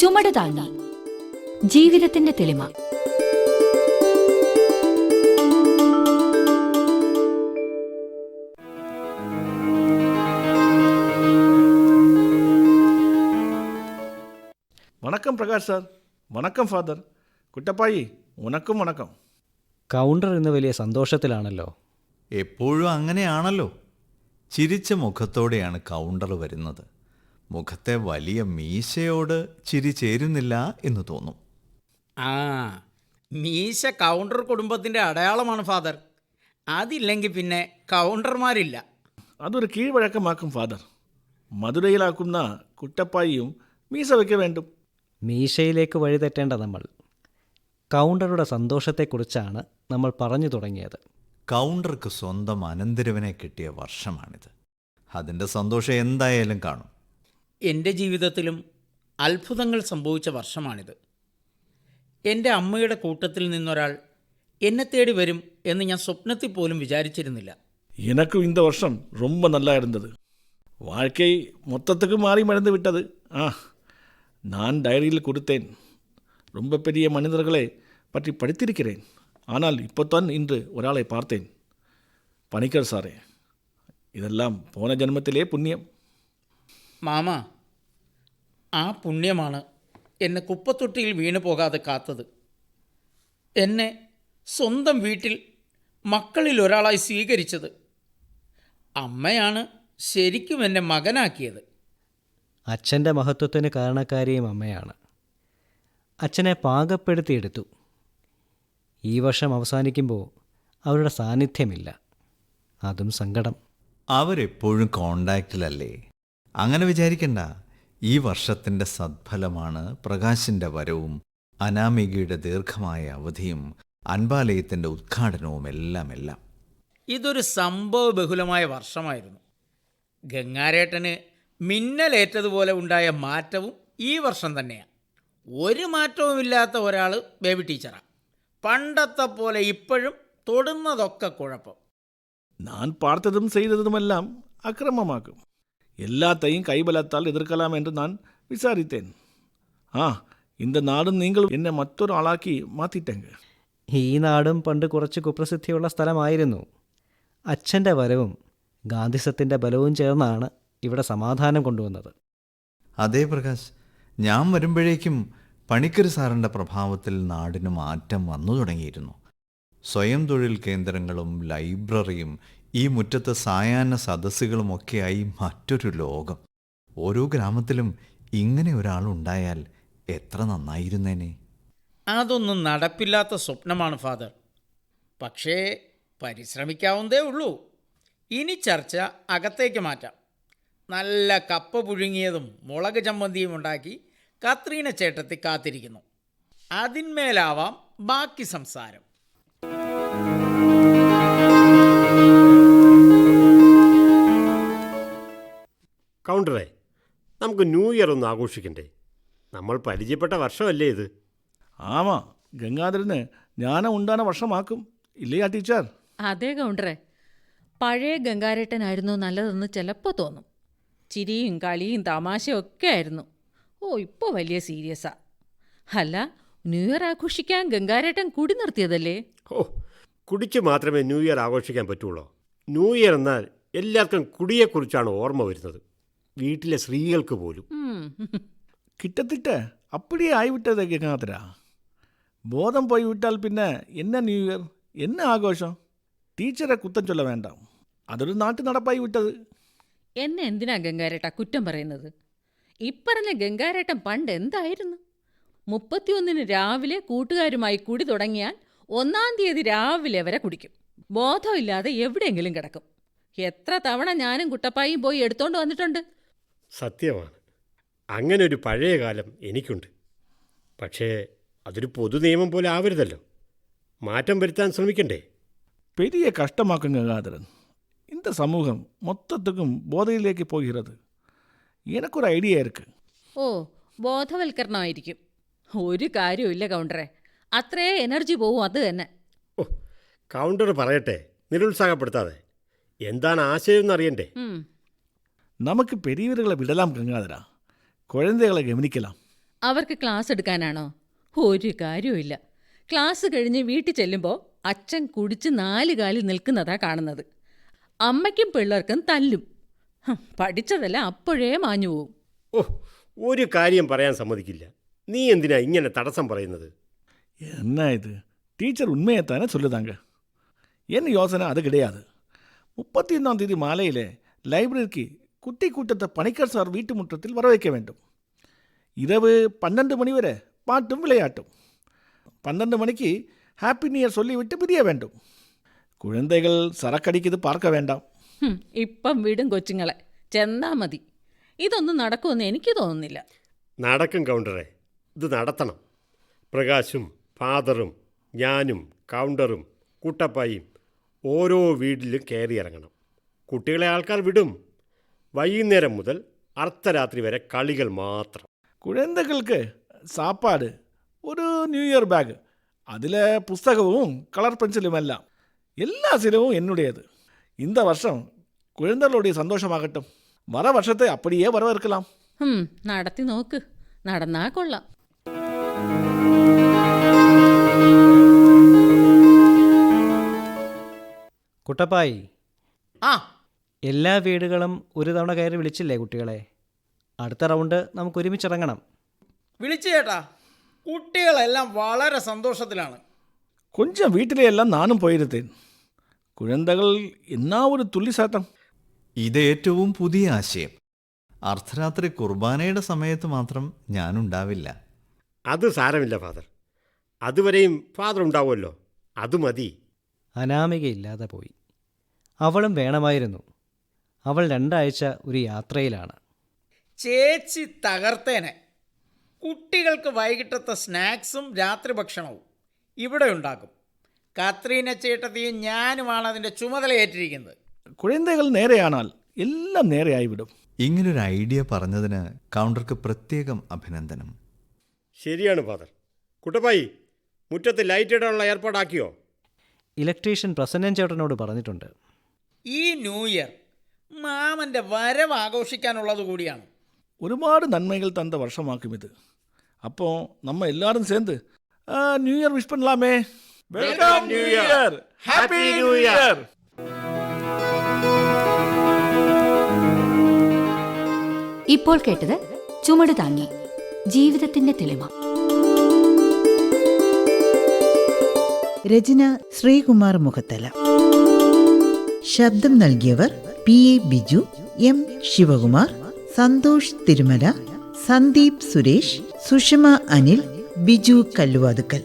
ചുമട് താങ്ങി ജീവിതത്തിന്റെ തെളിമ வணக்கம் பிரகாஷ் சார் வணக்கம் ஃபாதர் കുട്ടപ്പായി ഉനക്കും വണക്കം കൗണ്ടർ ഇന്ന് വലിയ സന്തോഷത്തിലാണല്ലോ എപ്പോഴും അങ്ങനെയാണല്ലോ ചിരിച്ച മുഖത്തോടെയാണ് കൗണ്ടർ വരുന്നത് മുഖത്തെ വലിയ മീശയോട് ചിരി ചേരുന്നില്ല എന്ന് തോന്നും. ആ മീശ കൗണ്ടർ കുടുംബത്തിന്റെ അടയാളമാണ് ഫാദർ അതില്ലെങ്കിൽ പിന്നെ കൗണ്ടർമാരില്ല അതൊരു കീഴ്വഴക്കമാക്കും ഫാദർ മധുരയിലാക്കുന്ന കുട്ടപ്പായിയും മീസ വയ്ക്ക വേണ്ടും. മീശയിലേക്ക് വഴിതെറ്റേണ്ട നമ്മൾ. കൗണ്ടറുടെ സന്തോഷത്തെക്കുറിച്ചാണ് നമ്മൾ പറഞ്ഞു തുടങ്ങിയത്. കൗണ്ടർക്ക് സ്വന്തം അനന്തരവനെ കിട്ടിയ വർഷമാണിത്. അതിന്റെ സന്തോഷം എന്തായാലും കാണും. എൻ്റെ ജീവിതത്തിലും അത്ഭുതങ്ങൾ സംഭവിച്ച വർഷമാണിത് എൻ്റെ അമ്മയുടെ കൂട്ടത്തിൽ നിന്നൊരാൾ എന്നെ തേടി വരും എന്ന് ഞാൻ സ്വപ്നത്തിൽ പോലും വിചാരിച്ചിരുന്നില്ല எனக்கும் இந்த வருஷம் ரொம்ப நல்லா இருந்தது வாழ்க்கை மொத்தத்துக்கு மாறி மறந்து விட்டது ஆ நான் டைரியில் கொடுத்தேன் ரொம்ப பெரிய மனிதர்களை பற்றி படித்திருக்கிறேன் ஆனால் இப்போத்தான் இன்று ஒரு ஆளை பார்த்தேன் பணிக்கர் சாரே ഇതെല്ലാം പോന ജന്മത്തിലെ പുണ്യം മാമ ആ പുണ്യമാണ് എന്നെ കുപ്പത്തൊട്ടിയിൽ വീണു പോകാതെ കാത്തത്. എന്നെ സ്വന്തം വീട്ടിൽ മക്കളിൽ ഒരാളായി സ്വീകരിച്ചത്. അമ്മയാണ് ശരിക്കും എന്നെ മകനാക്കിയത്. അച്ഛന്റെ മഹത്വത്തിന് കാരണക്കാരിയും അമ്മയാണ്. അച്ഛനെ പാകപ്പെടുത്തിയെടുത്തു. ഈ വർഷം അവസാനിക്കുമ്പോൾ അവരുടെ സാന്നിധ്യമില്ല. അതും സങ്കടം. അവരെപ്പോഴും കോണ്ടാക്റ്റിലല്ലേ അങ്ങനെ വിചാരിക്കണ്ട. ഈ വർഷത്തിന്റെ സദ്ഫലമാണ് പ്രകാശിന്റെ വരവും അനാമികയുടെ ദീർഘമായ അവധിയും അൻപാലയത്തിന്റെ ഉദ്ഘാടനവും എല്ലാം എല്ലാം. ഇതൊരു സംഭവ ബഹുലമായ വർഷമായിരുന്നു. ഗംഗാരേട്ടന് മിന്നലേറ്റതുപോലെ ഉണ്ടായ മാറ്റവും ഈ വർഷം തന്നെയാണ് ഒരു മാറ്റവുമില്ലാത്ത ഒരാൾ ബേബി ടീച്ചറാണ് പണ്ടത്തെ പോലെ ഇപ്പോഴും തൊടുന്നതൊക്കെ കുഴപ്പം. ഞാൻ പാർത്തതും ചെയ്തതുമെല്ലാം അക്രമമാക്കും. எல்லாத்தையும் கைபலத்தால் எதிர்க்கலாம் என்று நான் விசாரித்தேன் ஆ இந்த நாடும் நீங்களும் என்னை மற்றொரு ஆளாக்கி மாத்திட்டேங்க ഈ നാടും പണ്ട് കുറച്ച് കുപ്രസിദ്ധിയുള്ള സ്ഥലമായിരുന്നു അച്ഛൻ്റെ വരവും ഗാന്ധിസത്തിൻ്റെ ബലവും ചേർന്നാണ് ഇവിടെ സമാധാനം കൊണ്ടുവന്നത് അതേ പ്രകാശ് ഞാൻ വരുമ്പോഴേക്കും പണിക്കർ സാറിൻ്റെ പ്രഭാവത്തിൽ നാടിന് മാറ്റം വന്നു തുടങ്ങിയിരുന്നു സ്വയം തൊഴിൽ കേന്ദ്രങ്ങളും ലൈബ്രറിയും ഈ മുറ്റത്ത് സായാഹ്ന സദസ്സുകളുമൊക്കെയായി മറ്റൊരു ലോകം. ഓരോ ഗ്രാമത്തിലും ഇങ്ങനെ ഒരാളുണ്ടായാൽ എത്ര നന്നായിരുന്നേനെ? അതൊന്നും നടപ്പില്ലാത്ത സ്വപ്നമാണ് ഫാദർ. പക്ഷേ പരിശ്രമിക്കാവുന്നതേ ഉള്ളൂ. ഇനി ചർച്ച അകത്തേക്ക് മാറ്റാം. നല്ല കപ്പ പുഴുങ്ങിയതും മുളക് ചമ്മന്തിയും ഉണ്ടാക്കി കത്രീന ചേട്ടത്തി കാത്തിരിക്കുന്നു. അതിന്മേലാവാം ബാക്കി സംസാരം. കൗണ്ടറേ നമുക്ക് ന്യൂ ഇയർ ഒന്ന് ആഘോഷിക്കണ്ടേ? നമ്മൾ പരിചയപ്പെട്ട വർഷമല്ലേ ഇത്? ആമാ ഗംഗാധരന് ജ്ഞാനം ഉണ്ടാന വർഷമാക്കും. ഇല്ലയാ ടീച്ചർ? അതെ കൗണ്ടറെ. പഴയ ഗംഗാരേട്ടനായിരുന്നു നല്ലതെന്ന് ചിലപ്പോൾ തോന്നും. ചിരിയും കളിയും തമാശയും ഒക്കെ ആയിരുന്നു. ഓ ഇപ്പോൾ വലിയ സീരിയസാ. അല്ല ന്യൂ ഇയർ ആഘോഷിക്കാൻ ഗംഗാരേട്ടൻ കുടി നിർത്തിയതല്ലേ? ഓ കുടിച്ച് മാത്രമേ ന്യൂ ഇയർ ആഘോഷിക്കാൻ പറ്റുള്ളൂ? ന്യൂ ഇയർ എന്നാൽ എല്ലാവർക്കും കുടിയെക്കുറിച്ചാണ് ഓർമ്മ വരുന്നത്. വീട്ടിലെ സ്ത്രീകൾക്ക് പോലും. കിട്ടത്തിട്ട് അപ്പടിയേ ആയിവിട്ടത് ഗംഗാധര. ബോധം പോയി വിട്ടാൽ പിന്നെ എന്ന ന്യൂ ഇയർ? എന്ന ആഘോഷം? ടീച്ചറെ കുത്തം ചൊല്ല വേണ്ട അതൊരു നാട്ടു നടപ്പായി വിട്ടത്. എന്നെ എന്തിനാ ഗംഗാരേട്ട കുറ്റം പറയുന്നത്? ഇപ്പറഞ്ഞ ഗംഗാരേട്ടൻ പണ്ട് എന്തായിരുന്നു? മുപ്പത്തിയൊന്നിന് രാവിലെ കൂട്ടുകാരുമായി കൂടി തുടങ്ങിയാൽ ഒന്നാം തീയതി രാവിലെ വരെ കുടിക്കും. ബോധമില്ലാതെ എവിടെയെങ്കിലും കിടക്കും. എത്ര തവണ ഞാനും കുട്ടപ്പായും പോയി എടുത്തോണ്ട് വന്നിട്ടുണ്ട്? സത്യമാണ്. അങ്ങനെ ഒരു പഴയ കാലം എനിക്കുണ്ട്. പക്ഷേ അതൊരു പൊതു നിയമം പോലെ ആവരുതല്ലോ. മാറ്റം വരുത്താൻ ശ്രമിക്കണ്ടേ? പെരിയ കഷ്ടമാക്കും ഗംഗാധരൻ இந்த സമൂഹം മൊത്തത്തിലും ബോധയിലേക്ക് போகிறது எனக்கு ഐഡിയ ആയിരിക്കും ഓ ബോധവൽക്കരണമായിരിക്കും. ഒരു കാര്യമില്ല കൗണ്ടറെ. അത്രേ എനർജി പോവും അത് തന്നെ. ഓ കൗണ്ടർ പറയട്ടെ. നിരുത്സാഹപ്പെടുത്താതെ. എന്താണ് ആശയം എന്നറിയണ്ടേ? നമുക്ക് പെരിയവരുകളെ വിടലാം ഗംഗാധര. കുഴന്തകളെ ഗമനിക്കലാം. അവർക്ക് ക്ലാസ് എടുക്കാനാണോ? ഒരു കാര്യവുമില്ല. ക്ലാസ് കഴിഞ്ഞ് വീട്ടിൽ ചെല്ലുമ്പോൾ അച്ഛൻ കുടിച്ച് നാല് കാലിൽ നിൽക്കുന്നതാ കാണുന്നത്. അമ്മയ്ക്കും പിള്ളേർക്കും തല്ലും. പഠിച്ചതല്ല അപ്പോഴേ മാഞ്ഞു പോവും. ഓ ഒരു കാര്യം പറയാൻ സമ്മതിക്കില്ല. നീ എന്തിനാ ഇങ്ങനെ തടസ്സം പറയുന്നത്? എന്നാ ഇത്? ടീച്ചർ ഉണ്മയെത്താനെ ചൊല്ലുതാങ്ക. എന്ന യോസന അത് കിടയാത്. മുപ്പത്തിയൊന്നാം തീയതി മാലയിലെ ലൈബ്രറിക്ക് குட்டி கூட்டத்தை பணிக்கர் சார் வீட்டு முற்றத்தில் வர வைக்க வேண்டும் இரவு பன்னெண்டு மணி வரை பாட்டும் விளையாட்டும் பன்னெண்டு மணிக்கு ஹாப்பி நியூ இயர் சொல்லிவிட்டு பிரிய வேண்டும் குழந்தைகள் சரக்கடிக்குது பார்க்க வேண்டாம் ഹും, ഇപ്പം വിടും കൊച്ചുങ്ങളെ ചെന്നാ മതി ഇതൊന്നും നടക്കുമെന്ന് എനിക്ക് തോന്നുന്നില്ല നടക്കും കൗണ്ടറെ ഇത് നടത്തണം പ്രകാശും ഫാദറും ഞാനും കൗണ്ടറും കുട്ടപ്പായും ഓരോ വീട്ടിലും കയറി ഇറങ്ങണം കുട്ടികളെ ആൾക്കാർ വിടും വൈകുന്നേരം മുതൽ അർദ്ധരാത്രി വരെ കളികൾ മാത്രം குழந்தைகளுக்கு சாப்பாடு ஒரு நியூ இயர் பேக் அதில் புஸ்தகமும் கலர் பென்சிலும் எல்லாம் எல்லா செலவும் என்னுடையது இந்த வருஷம் குழந்தைகளுடைய சந்தோஷமாகட்டும் வர வருஷத்தை அப்படியே வரவேற்கலாம் ഹും, നടത്തി നോക്ക് നടന്നാ കൊള്ളാം കുട്ടപ്പായി ആ എല്ലാ വീടുകളും ഒരു തവണ കയറി വിളിച്ചില്ലേ കുട്ടികളെ അടുത്ത റൗണ്ട് നമുക്ക് ഒരുമിച്ചിറങ്ങണം വിളിച്ചു ചേട്ടാ കുട്ടികളെല്ലാം വളരെ സന്തോഷത്തിലാണ് கொஞ்சம் வீட்டிலே எல்லாம் நானும் போயிருந்தேன் குழந்தைகள் என்ன ஒரு துள்ளி சாத்தம் ഇത് ഏറ്റവും പുതിയ ആശയം അർദ്ധരാത്രി കുർബാനയുടെ സമയത്ത് മാത്രം ഞാനുണ്ടാവില്ല അത് സാരമില്ല ഫാദർ അതുവരെയും ഫാദർ ഉണ്ടാവുമല്ലോ അത് മതി അനാമികയില്ലാതെ പോയി അവളും വേണമായിരുന്നു അവൾ രണ്ടാഴ്ച ഒരു യാത്രയിലാണ്. ചേച്ചി തകർത്തേനെ. കുട്ടികൾക്ക് വൈകിട്ടത്തെ സ്നാക്സും രാത്രി ഭക്ഷണവും ഇവിടെ ഉണ്ടാക്കും. കത്രീന ചേട്ടത്തിയും ഞാനുമാണ് അതിന്റെ ചുമതലയേറ്റിരിക്കുന്നത്. കുഴന്തകൾ നേരെയാണാൽ എല്ലാം നേരെയായി വിടും. ഇങ്ങനൊരു ഐഡിയ പറഞ്ഞതിന് കൗണ്ടർക്ക് പ്രത്യേകം അഭിനന്ദനം. ശരിയാണ് ഫാദർ. കുട്ടപ്പായി മുറ്റത്ത് ലൈറ്റ് ഇടാനുള്ള ഏർപ്പാടാക്കിയോ? ഇലക്ട്രീഷ്യൻ പ്രസന്നൻ ചേട്ടനോട് പറഞ്ഞിട്ടുണ്ട്. ഈ ന്യൂ ഇയർ മാമന്റെ വരവ് ആഘോഷിക്കാനുള്ളത് കൂടിയാണ്. ഒരുപാട് നന്മകൾ തന്ന വർഷമാക്കും ഇത്. അപ്പോൾ നമ്മൾ എല്ലാവരും சேர்ந்து new year wish പണലാമേ. Welcome new year happy new year ഇപ്പോൾ കേട്ടത് ചുമട് താങ്ങി ജീവിതത്തിന്റെ തെളിമ. രചന ശ്രീകുമാർ മുഖത്തല. ശബ്ദം നൽകിയവർ P A Biju M Sivakumar Santhosh Thirumala Sandeep Suresh Sushama Anil Biju Kalluvathukkal.